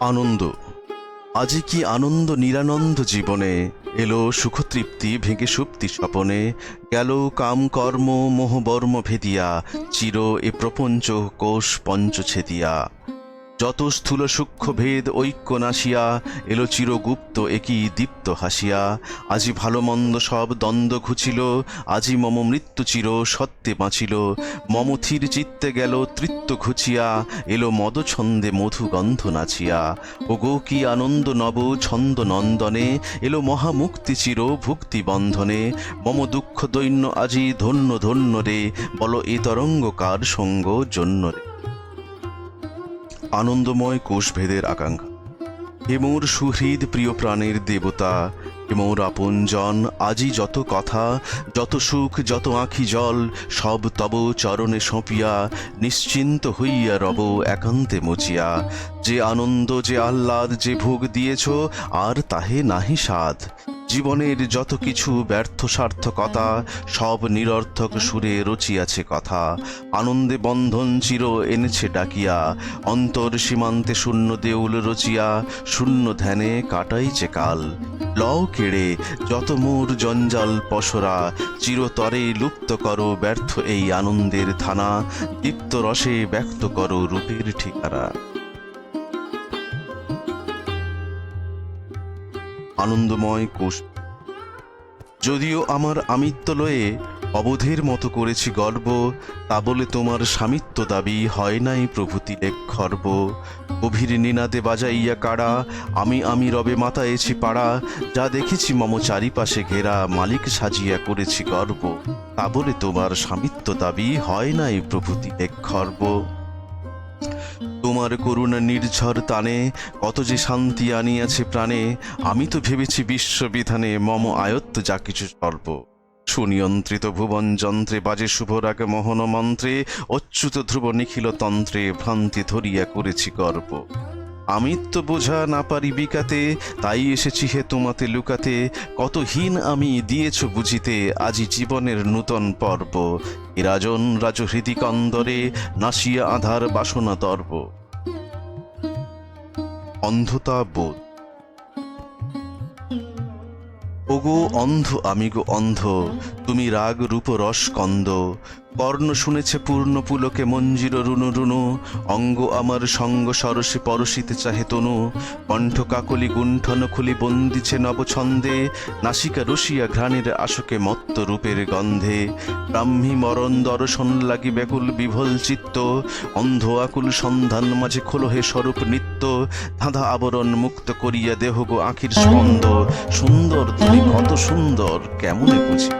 আনন্দ। আজি কি আনন্দ নিরানন্দ জীবনে? এলো সুখতৃপ্তি ভেঙে সুপ্তি স্বপনে। গেল কাম, কর্ম মোহবর্ম ভেদিয়া। চির এ প্রপঞ্চ কোষ পঞ্চ ছেদিয়া। যত স্থূল সূক্ষ্ম ভেদ ঐক্য নাশিয়া, এলো চিরগুপ্ত একই দীপ্ত হাসিয়া। আজি ভালো মন্দ সব দ্বন্দ্ব ঘুচিল, আজি মম মৃত্যু চির সত্যে বাঁচিল। মমথির চিত্তে গেল তৃত্ব ঘুচিয়া, এলো মদ ছন্দে মধু গন্ধ নাচিয়া। ও গো কি আনন্দ নব ছন্দ নন্দনে, এলো মহামুক্তি চির ভুক্তি বন্ধনে। মম দুঃখ দৈন্য আজি ধন্য ধন্য রে, বলো এ তরঙ্গ কার সঙ্গ জন্য রে। আনন্দময় কোষভেদের আকাঙ্ক্ষা। হে মোর সুহৃদ প্রিয় প্রাণের দেবতা হে মোর আপনজন আজি যত কথা, যত সুখ, যত আঁখি জল, সব তব চরণে সঁপিয়া, নিশ্চিন্ত হইয়া রব একান্তে মজিয়া যে আনন্দ, যে আহ্লাদ, যে ভোগ দিয়েছ, আর তাহে নাহি স্বাদ। জীবনের যত কিছু ব্যর্থ সার্থকতা, সব নিরর্থক সুরে রচিয়াছে কথা। আনন্দে বন্ধন চির এনেছে ডাকিয়া, অন্তর সীমান্তে শূন্য দেউল রচিয়া, শূন্য ধ্যানে কাটাইছে কাল। লও কেড়ে, যত মোর জঞ্জাল পসরা চিরতরে লুপ্ত করো ব্যর্থ এই আনন্দের থানা, দীপ্ত রসে ব্যক্ত করো রূপের ঠিকানা। আনন্দময় কোষ। যদিও আমার আমিত্ব লয়ে অবধের মতো করেছি গর্ব, তা বলে তোমার স্বামিত্ব দাবি হয় নাই প্রভৃতি এক খর্ব। গভীর নিনাদে বাজাইয়া কাড়া, আমি আমি রবে মাতায়েছি পাড়া, যা দেখেছি মম চারিপাশে ঘেরা, মালিক সাজিয়া করেছি গর্ব। তা বলে তোমার স্বামিত্ব দাবি হয় নাই প্রভৃতি এক খর্ব। তোমার করুণা নির্ঝর তানে কত যে শান্তি আনিয়াছে প্রাণে, আমি তো ভেবেছি বিশ্ববিধানে মম আয়ত্ত যা কিছু সর্ব। সুনিয়ন্ত্রিত ভুবন যন্ত্রে বাজে শুভরাগ মোহন মন্ত্রে, অচ্যুত ধ্রুব নিখিল তন্ত্রে ভ্রান্তি ধরিয়া করেছি গর্ব। আমি তো বোঝা না পারি বিকাতে, তাই এসেছি হে তোমাতে লুকাতে। কত হীন আমি দিয়েছ বুঝিতে, আজি জীবনের নূতন পর্ব। রাজন, রাজ হৃদিকন্দরে নাসিয়া আধার বাসনা দর্ব অন্ধতা বোধ। ওগো অন্ধ আমি গো অন্ধ, তুমি রাগ রূপ রস কন্দ। কর্ণ শুনেছে পূর্ণ পুলকে মঞ্জির রুনু রুনু। অঙ্গ আমার সঙ্গ সরসে পরশিতে চাহে তনু। কণ্ঠ কাকলি গুণ্ঠন খুলি বন্দিছে নবছন্দে। নাসিকা রসিয়া ঘ্রাণের আশোকে মত্ত রূপের গন্ধে। ব্রাহ্মী মরণ দর্শন লাগি ব্যাকুল বিভল চিত্ত। অন্ধ আকুল সন্ধান মাঝে খোলহে স্বরূপ নিত্য। ধাঁধা আবরণ মুক্ত করিয়া দেহ গো আখির স্পন্দ সুন্দর তুমি কত সুন্দর, কেমনে বুঝি?